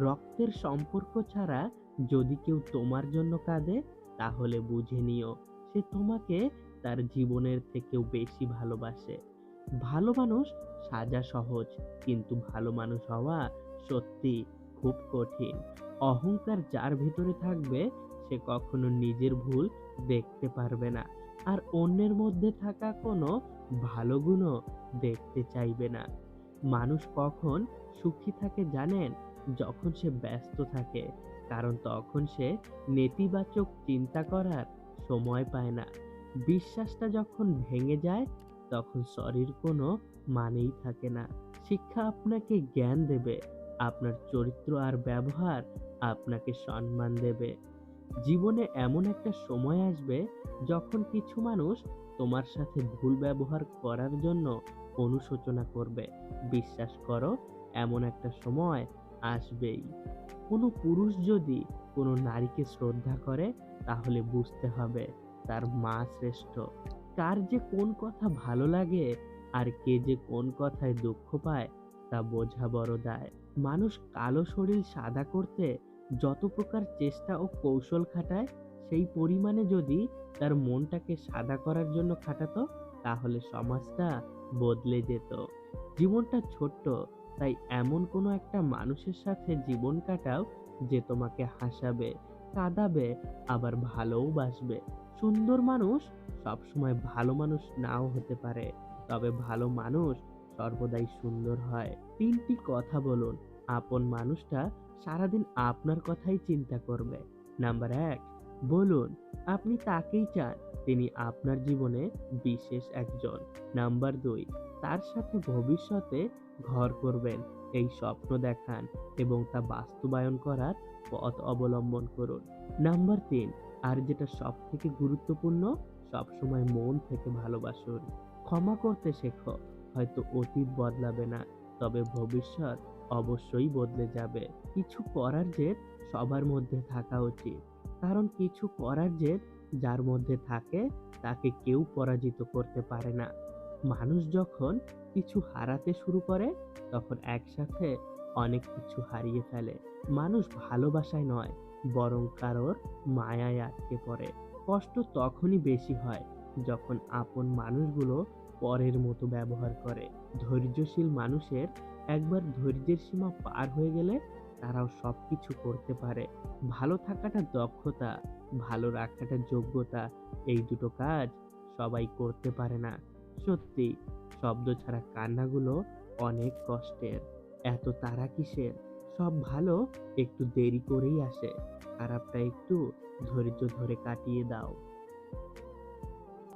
রক্তের সম্পর্ক ছাড়া যদি কেউ তোমার জন্য কাঁদে, তাহলে বুঝে নিও সে তোমাকে তার জীবনের থেকেও বেশি ভালোবাসে। ভালো মানুষ সাজা সহজ, কিন্তু ভালো মানুষ হওয়া সত্যি খুব কঠিন। অহংকার যার ভিতরে থাকবে, সে কখনো নিজের ভুল দেখতে পারবে না। আর অন্যের মধ্যে থাকা কোনো ভালো গুণও দেখতে চাইবে না। মানুষ কখন সুখী থাকে জানেন? যখন সে ব্যস্ত থাকে, কারণ তখন সে নেতিবাচক চিন্তা করার সময় পায় না। বিশ্বাসটা যখন ভেঙে যায়, তখন সরির কোনো মানেই থাকে না। শিক্ষা আপনাকে জ্ঞান দেবে, আপনার চরিত্র আর ব্যবহার আপনাকে সম্মান দেবে। জীবনে এমন একটা সময় আসবে, যখন কিছু মানুষ তোমার সাথে ভুল ব্যবহার করার জন্য অনুশোচনা করবে। বিশ্বাস করো, এমন একটা সময় আসবেই। কোনো পুরুষ যদি কোনো নারীকে শ্রদ্ধা করে, তাহলে বুঝতে হবে তার মা শ্রেষ্ঠ। কার যে কোন কথা ভালো লাগে আর কে যে কোন কথায় দুঃখ পায়, তা বোঝা বড় দায়। মানুষ কালো শরীর সাদা করতে যত প্রকার চেষ্টা ও কৌশল খাটায়, সেই পরিমাণে যদি তার মনটাকে সাদা করার জন্য খাটাতো, তাহলে সমাজটা বদলে যেত। জীবনটা ছোট্ট তাই এমন কোনো একটা মানুষের সাথে জীবন কাটাও যে তোমাকে হাসাবে, কাঁদাবে, আবার ভালোও বাসবে। সুন্দর মানুষ সবসময় ভালো মানুষ নাও হতে পারে, তবে ভালো মানুষ সর্বদাই সুন্দর হয়। তিনটি কথা বলুন। আপন মানুষটা সারাদিন আপনার কথাই চিন্তা করবে। নাম্বার এক, বলুন, আপনি তাকেই চান, তিনি আপনার জীবনে বিশেষ একজন। নাম্বার দুই, তার সাথে ভবিষ্যতে ঘর করবেন, এই স্বপ্ন দেখান এবং তা বাস্তবায়ন করার পথ অবলম্বন করুন। নাম্বার তিন, আর যেটা সব থেকে গুরুত্বপূর্ণ, সবসময় মন থেকে ভালোবাসুন। ক্ষমা করতে শেখো, হয়তো অতীত বদলাবে না, তবে ভবিষ্যৎ অবশ্যই বদলে যাবে। কিছু করার জেদ সবার মধ্যে থাকা উচিত, কারণ কিছু করার জেদ যার মধ্যে থাকে তাকে কেউ পরাজিত করতে পারে না। মানুষ যখন কিছু হারাতে শুরু করে, তখন একসাথে অনেক কিছু হারিয়ে ফেলে। মানুষ ভালোবাসায় নয়, বরং কারোর মায়ায় আটকে পড়ে। কষ্ট তখনই বেশি হয় যখন আপন মানুষগুলো পরের মতো ব্যবহার করে। ধৈর্যশীল মানুষের একবার ধৈর্যের সীমা পার হয়ে গেলে তারাও সব কিছু করতে পারে। ভালো থাকাটা দক্ষতা, ভালো রাখাটা যোগ্যতা, এই দুটো কাজ সবাই করতে পারে না। সত্যি, শব্দ ছাড়া কান্নাগুলো অনেক কষ্টের। এত তারা কিসের? সব ভালো, একটু দেরি করেই আসে। খারাপটা একটু ধৈর্য ধরে কাটিয়ে দাও।